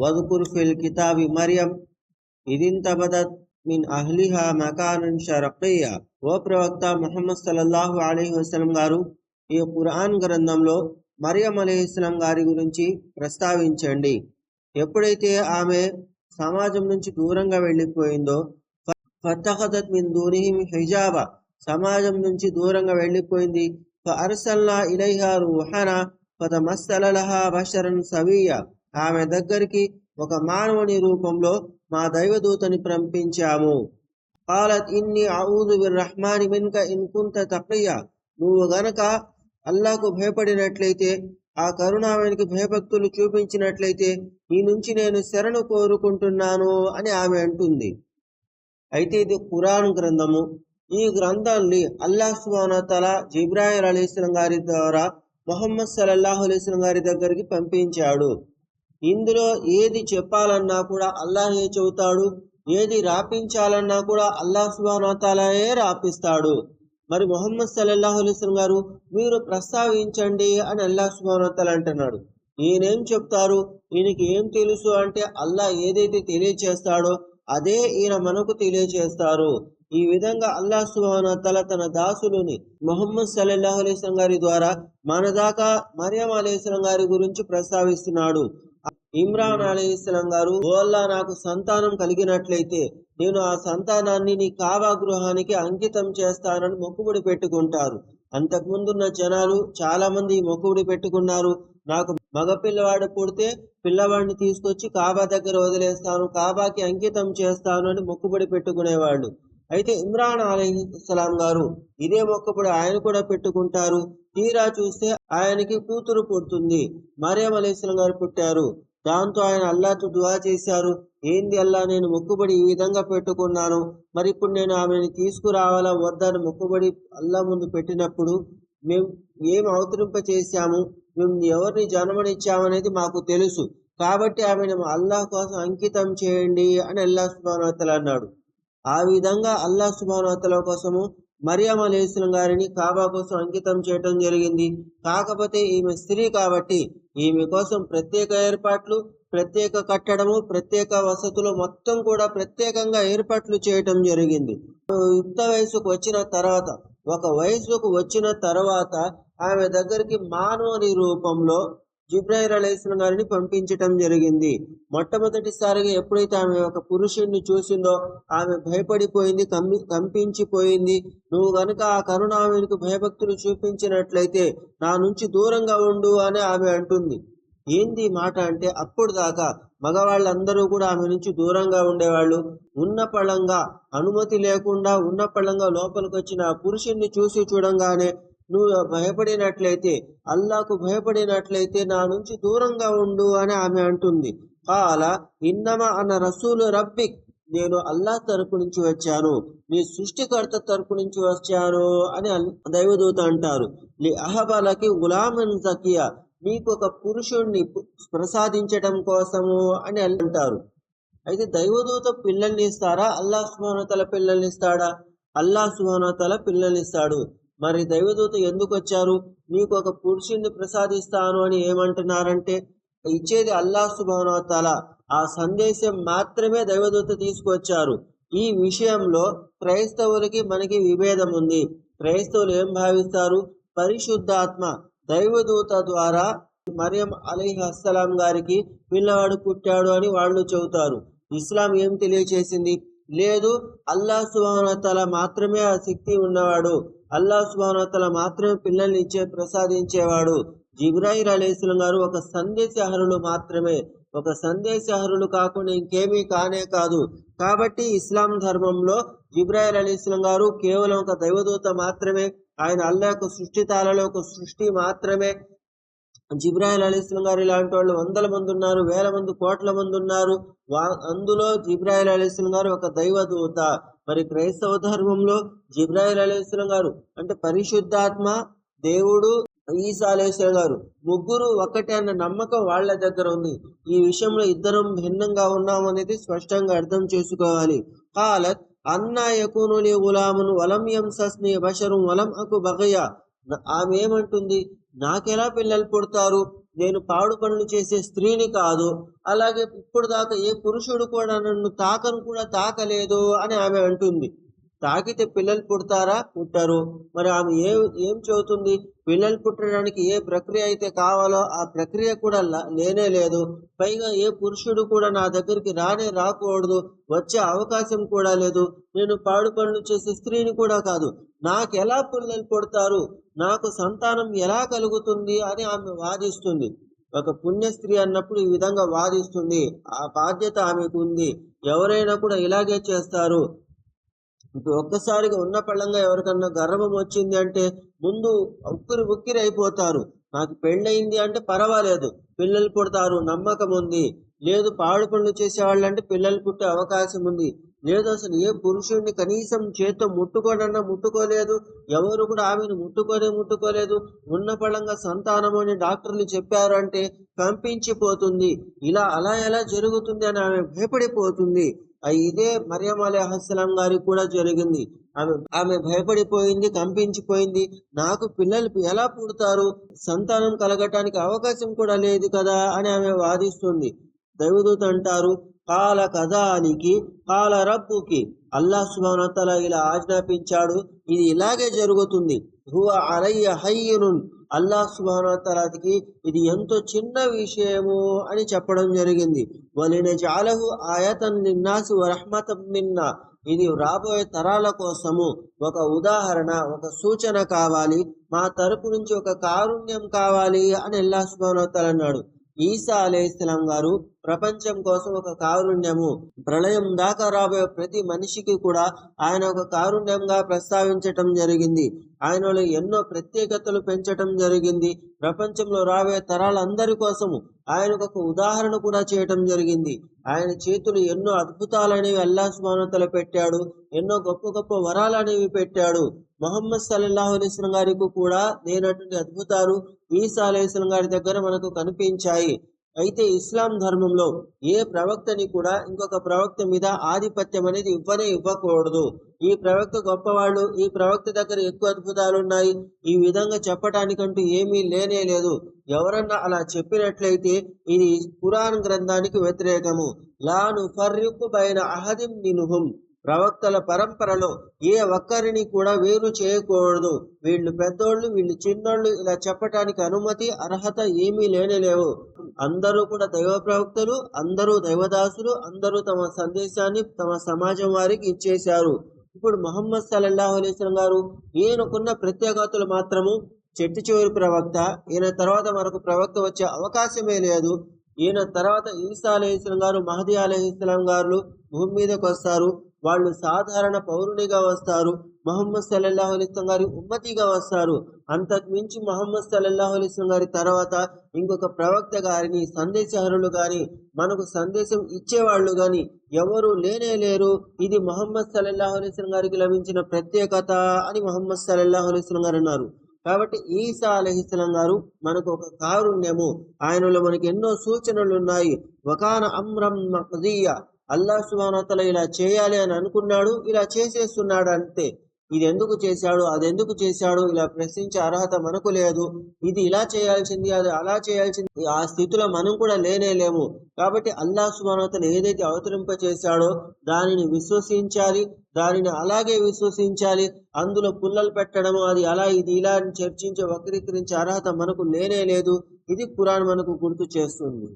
వదుకుర్ fill కితాబి Mariam ఇదింతబదత్ మిన్ అహ్లిహా మకానన్ షరqiya ఓ ప్రవక్త ముహమ్మద్ సల్లల్లాహు అలీ వసలం గారు ఈ ఖురాన్ గ్రంథంలో మరియం అలీహిస్లాం గారి గురించి ప్రస్తావించండి. ఎప్పుడైతే ఆమె సమాజం నుంచి దూరంగా వెళ్ళిపోయిందో ఫతహదత్ మిన్ దూనిహిం హిజాబా సమాజం నుంచి దూరంగా వెళ్ళిపోయింది. అర్సల్లా ఇలైహా రూహనా ఫతమస్సలహా బషరన్ సవీయ ఆమె దగ్గరికి ఒక మానవుని రూపంలో మా దైవదూతని పంపించాము. పాలత్ ఇన్ని ఆవుదు రహమాని మిన్క ఇన్కుంత తప్పయ్య నువ్వు గనక అల్లాకు భయపడినట్లయితే ఆ కరుణామనికి భయభక్తులు చూపించినట్లయితే నీ నుంచి నేను శరణు కోరుకుంటున్నాను అని ఆమె అంటుంది. అయితే ఇది ఖురాన్ గ్రంథము. ఈ గ్రంథాన్ని అల్లాహ్ సుబానతల జిబ్రాయిల్ అలీస్లం గారి ద్వారా మొహమ్మద్ సల్లల్లాహు అలీస్లం గారి దగ్గరికి పంపించాడు. ఇందులో ఏది చెప్పాలన్నా కూడా అల్లాహే చెబుతాడు ఏది రాపించాలన్నా కూడా అల్లాహ్ సుబానతలయే రాపిస్తాడు. మరి మొహమ్మద్ సల్లల్లాహు అలీస్లం గారు మీరు ప్రస్తావించండి అని అల్లాహ్ సుబానతల అంటున్నాడు. ఈయనేం చెప్తారు? ఈయనకి ఏం తెలుసు అంటే అల్లాహ్ ఏదైతే తెలియచేస్తాడో అదే ఈయన మనకు తెలియచేస్తారు. ఈ విధంగా అల్లాహ్ సుబానతల తన దాసులుని మొహమ్మద్ సల్లల్లాహు అలీస్లం గారి ద్వారా మన దాకా మరియం అలీస్లం గారి గురించి ప్రస్తావిస్తున్నాడు. ఇమ్రాన్ అలీస్లాం గారు ఓల్లా నాకు సంతానం కలిగినట్లయితే నేను ఆ సంతానాన్ని నీ కావా గృహానికి అంకితం చేస్తానని మొక్కుబడి పెట్టుకుంటారు. అంతకుముందున్న జనాలు చాలా మంది మొక్కుబడి పెట్టుకున్నారు. నాకు మగ పిల్లవాడు పుడితే పిల్లవాడిని తీసుకొచ్చి కాబా దగ్గర వదిలేస్తాను కాబాకి అంకితం చేస్తాను అని మొక్కుబడి పెట్టుకునేవాళ్ళు. అయితే ఇమ్రాన్ అలీస్లాం గారు ఇదే మొక్కుబడి ఆయన కూడా పెట్టుకుంటారు. తీరా చూస్తే ఆయనకి కూతురు పుడుతుంది. మరియం అలీస్లాం గారు పుట్టారు. దాంతో ఆయన అల్లాతో దువా చేశారు. ఏంది అల్లా నేను మొక్కుబడి ఈ విధంగా పెట్టుకున్నాను. మరి ఇప్పుడు నేను ఆమెను తీసుకురావాలా వద్దని మొక్కుబడి అల్లా ముందు పెట్టినప్పుడు మేము ఏం అవతరింప చేశాము? మేము ఎవరిని జన్మనిచ్చామనేది మాకు తెలుసు. కాబట్టి ఆమెను అల్లాహ్ కోసం అంకితం చేయండి అని అల్లాహ్ సుబానవతల అన్నాడు. ఆ విధంగా అల్లాహ్ సుబానవతల కోసము మరియమ్మ లేసిన గారిని కాబా కోసం అంకితం చేయటం జరిగింది. కాకపోతే ఈమె స్త్రీ కాబట్టి ఈమె కోసం ప్రత్యేక ఏర్పాట్లు ప్రత్యేక కట్టడము ప్రత్యేక వసతులు మొత్తం కూడా ప్రత్యేకంగా ఏర్పాట్లు చేయటం జరిగింది. యుక్త వయసుకు వచ్చిన తర్వాత ఒక వయసుకు వచ్చిన తర్వాత ఆమె దగ్గరికి మానవుని రూపంలో జిబ్రాయిల్ అలైస్లం గారిని పంపించటం జరిగింది. మొట్టమొదటిసారిగా ఎప్పుడైతే ఆమె ఒక పురుషుడిని చూసిందో ఆమె భయపడిపోయింది కంపి కంపించిపోయింది. నువ్వు గనుక ఆ కరుణామెకు భయభక్తులు చూపించినట్లయితే నా నుంచి దూరంగా ఉండు అని ఆమె అంటుంది. ఏంది మాట అంటే అప్పుడు దాకా మగవాళ్ళందరూ కూడా ఆమె నుంచి దూరంగా ఉండేవాళ్ళు. ఉన్న పళంగా అనుమతి లేకుండా ఉన్న పళంగా లోపలికి వచ్చిన పురుషుణ్ణి చూసి చూడంగానే నువ్వు భయపడినట్లయితే అల్లాకు భయపడినట్లయితే నా నుంచి దూరంగా ఉండు అని ఆమె అంటుంది. కాల ఇన్నమ అన్న రసూలు రబ్బిక్ నేను అల్లా తరపు నుంచి వచ్చాను. నీ సృష్టికర్త తరపు నుంచి వచ్చాను అని దైవదూత అంటారు. నీ అహబాలకి గులామన్ జకియా నీకు ఒక పురుషుణ్ణి ప్రసాదించడం కోసము అని అంటారు. అయితే దైవదూత పిల్లల్ని ఇస్తారా? అల్లా సుహానతల పిల్లల్ని ఇస్తాడా? అల్లా సుహానతల పిల్లల్ని ఇస్తాడు. మరి దైవదూత ఎందుకు వచ్చారు నీకు ఒక పురుషుణ్ణి ప్రసాదిస్తాను అని ఏమంటున్నారంటే ఇచ్చేది అల్లా సుబానోతాల ఆ సందేశం మాత్రమే దైవదూత తీసుకొచ్చారు. ఈ విషయంలో క్రైస్తవులకి మనకి విభేదం ఉంది. క్రైస్తవులు ఏం భావిస్తారు? పరిశుద్ధాత్మ దైవదూత ద్వారా మరియం అలీ అస్సలాం గారికి పిల్లవాడు పుట్టాడు అని వాళ్ళు చెబుతారు. ఇస్లాం ఏం తెలియచేసింది? లేదు అల్లా సుభానోతాల మాత్రమే ఆ శక్తి ఉన్నవాడు. అల్లా సుబానతల మాత్రమే పిల్లల్ని ఇచ్చే ప్రసాదించేవాడు. జిబ్రాయిల్ అలీస్లం గారు ఒక సందేశహరులు మాత్రమే. ఒక సందేశహరులు కాకుండా ఇంకేమీ కానే కాదు. కాబట్టి ఇస్లాం ధర్మంలో జిబ్రాయిల్ అలీస్లం గారు కేవలం ఒక దైవదూత మాత్రమే. ఆయన అల్లా యొక్క సృష్టితాలలో ఒక సృష్టి మాత్రమే. జిబ్రాయిల్ అలీస్లం గారు ఇలాంటి వాళ్ళు వందల మంది ఉన్నారు వేల మంది కోట్ల మంది ఉన్నారు. అందులో జిబ్రాయిల్ అలీస్లం గారు ఒక దైవ దూత మరి క్రైస్తవ ధర్మంలో జిబ్రాయిల్ అలీస్లం గారు అంటే పరిశుద్ధాత్మ దేవుడు ఈసా అలీస్లం గారు. ముగ్గురు ఒకటి అన్న నమ్మకం వాళ్ళ దగ్గర ఉంది. ఈ విషయంలో ఇద్దరం భిన్నంగా ఉన్నామనేది స్పష్టంగా అర్థం చేసుకోవాలి. కాలత్ అన్నా యకూను గులామును వలం ఎంసస్ని బషరు వలం అకు బగయ. ఆమె ఏమంటుంది? నాకెలా పిల్లలు పుడతారు? నేను పాడు పనులు చేసే స్త్రీని కాదు. అలాగే ఇప్పుడు దాకా ఏ పురుషుడు కూడా నన్ను తాకను కూడా తాకలేదు అని ఆమె అంటుంది. తాకితే పిల్లలు పుడతారా? పుట్టారు. మరి ఆమె ఏ ఏం చెబుతుంది? పిల్లలు పుట్టడానికి ఏ ప్రక్రియ అయితే కావాలో ఆ ప్రక్రియ కూడా లేనే లేదు. పైగా ఏ పురుషుడు కూడా నా దగ్గరికి రానే రాకూడదు. వచ్చే అవకాశం కూడా లేదు. నేను పాడు పనులు చేసే స్త్రీని కూడా కాదు. నాకు ఎలా పిల్లలు పుడతారు? నాకు సంతానం ఎలా కలుగుతుంది అని ఆమె వాదిస్తుంది. ఒక పుణ్య స్త్రీ అన్నప్పుడు ఈ విధంగా వాదిస్తుంది. ఆ బాధ్యత ఆమెకు ఉంది. ఎవరైనా కూడా ఇలాగే చేస్తారు. ఇప్పుడు ఒక్కసారిగా ఉన్న పళ్ళంగా ఎవరికన్నా గర్వం వచ్చింది అంటే ముందు ఉక్కిరి ఉక్కిరి అయిపోతారు. నాకు పెళ్ళయింది అంటే పర్వాలేదు పిల్లలు పుడతారు నమ్మకం ఉంది. లేదు పాడు పనులు చేసేవాళ్ళు అంటే పిల్లలు పుట్టే అవకాశం ఉంది. లేదు అసలు ఏ పురుషుడిని కనీసం చేత్తో ముట్టుకోనన్నా ముట్టుకోలేదు ఎవరు కూడా ఆమెను ముట్టుకోనే ముట్టుకోలేదు. ఉన్న పళంగా సంతానం అని డాక్టర్లు చెప్పారు అంటే కంపించిపోతుంది. ఇలా అలా ఎలా జరుగుతుంది అని ఆమె భయపడిపోతుంది. ఇదే మరియం అలీహస్సలాం గారికి కూడా జరిగింది. ఆమె ఆమె భయపడిపోయింది కంపించిపోయింది. నాకు పిల్లలు ఎలా పుడతారు? సంతానం కలగటానికి అవకాశం కూడా లేదు కదా అని ఆమె వాదిస్తుంది. దైవదూత అంటారు కాల కథానికి కాల రబ్బుకి అల్లాహ్ సుభానతల ఇలా ఆజ్ఞాపించాడు. ఇది ఇలాగే జరుగుతుంది. హువ అలయ్య హయ్యనున్ అల్లాహ్ సుబానతలకి ఇది ఎంతో చిన్న విషయము అని చెప్పడం జరిగింది. వలిన జాలహు ఆయతన్ నిన్నాసి వరహమతం మిన్నా. ఇది రాబోయే తరాల కోసము ఒక ఉదాహరణ ఒక సూచన కావాలి. మా తరపు నుంచి ఒక కారుణ్యం కావాలి అని అల్లాహ్ సుబానతల అన్నాడు. ఈసా అలైహిస్సలాం గారు ప్రపంచం కోసం ఒక కారుణ్యము. ప్రళయం దాకా రాబోయే ప్రతి మనిషికి కూడా ఆయన ఒక కారుణ్యంగా ప్రస్తావించటం జరిగింది. ఆయనలో ఎన్నో ప్రత్యేకతలు పెంచటం జరిగింది. ప్రపంచంలో రాబోయే తరాలందరి కోసము ఆయనకు ఒక ఉదాహరణ కూడా చేయటం జరిగింది. ఆయన చేతులు ఎన్నో అద్భుతాలనేవి అల్లా సుమానతలు పెట్టాడు. ఎన్నో గొప్ప గొప్ప వరాలనేవి పెట్టాడు. మొహమ్మద్ సల్లాహు అలైస్లం గారికి కూడా లేనటువంటి అద్భుతాలు ఈసా అలైస్లం గారి దగ్గర మనకు కనిపించాయి. అయితే ఇస్లాం ధర్మంలో ఏ ప్రవక్తని కూడా ఇంకొక ప్రవక్త మీద ఆధిపత్యం అనేది ఇవ్వనే ఇవ్వకూడదు. ఈ ప్రవక్త గొప్పవాళ్ళు ఈ ప్రవక్త దగ్గర ఎక్కువ అద్భుతాలు ఉన్నాయి. ఈ విధంగా చెప్పటానికంటూ ఏమీ లేనే లేదు. ఎవరన్నా అలా చెప్పినట్లయితే ఇది పురాణ గ్రంథానికి వ్యతిరేకము. లాను ఫర్యుకు బైన అహదిం నినుహం ప్రవక్తల పరంపరలో ఏ ఒక్కరిని కూడా వేరు చేయకూడదు. వీళ్ళు పెద్దోళ్ళు వీళ్ళు చిన్నోళ్ళు ఇలా చెప్పటానికి అనుమతి అర్హత ఏమీ లేనేలేవు. అందరూ కూడా దైవ ప్రవక్తలు అందరూ దైవదాసులు అందరూ తమ సందేశాన్ని తమ సమాజం వారికి ఇచ్చేశారు. ఇప్పుడు మొహమ్మద్ సల్లల్లాహు అలైస్లం గారు ఈయనకున్న ప్రత్యేకతలు మాత్రము చెట్టు చివరి ప్రవక్త ఈయన తర్వాత మరొక ప్రవక్త వచ్చే అవకాశమే లేదు. ఈయన తర్వాత ఈసా అలైహిస్లాం గారు మహదీ అలైహిస్లాం గారు భూమి మీదకి వస్తారు. వాళ్ళు సాధారణ పౌరునిగా వస్తారు. మహమ్మద్ సల్లల్లాహు అలైస్లం గారి ఉమ్మతిగా వస్తారు. అంతకు మించి మొహమ్మద్ సల్లల్లాహు అలైస్లం గారి తర్వాత ఇంకొక ప్రవక్త గారిని సందేశహరులు గాని మనకు సందేశం ఇచ్చేవాళ్ళు గాని ఎవరు లేనే లేరు. ఇది మహమ్మద్ సల్లల్లాహు అలైస్లం గారికి లభించిన ప్రత్యేకత అని మహమ్మద్ సల్లల్లాహు అలైస్లం గారు అన్నారు. కాబట్టి ఈసా అలహిస్లం గారు మనకు ఒక కారుణ్యము. ఆయనలో మనకి ఎన్నో సూచనలు ఉన్నాయి. వకాన అమ్రం మక్దియ. అల్లాహ్ సుబానతల ఇలా చేయాలి అని అనుకున్నాడు ఇలా చేసేస్తున్నాడు అంతే ఇది ఎందుకు చేశాడు అది ఎందుకు చేశాడు ఇలా ప్రశ్నించే అర్హత మనకు లేదు ఇది ఇలా చేయాల్సింది అది అలా చేయాల్సింది ఆ స్థితిలో మనం కూడా లేనే లేము కాబట్టి అల్లా సుమానతను ఏదైతే అవతరింప చేశాడో దానిని విశ్వసించాలి దానిని అలాగే విశ్వసించాలి అందులో పుల్లలు పెట్టడము అది అలా ఇది ఇలా అని చర్చించే వక్రీకరించే అర్హత మనకు లేనే లేదు ఇది కురాన్ మనకు గుర్తు చేస్తుంది.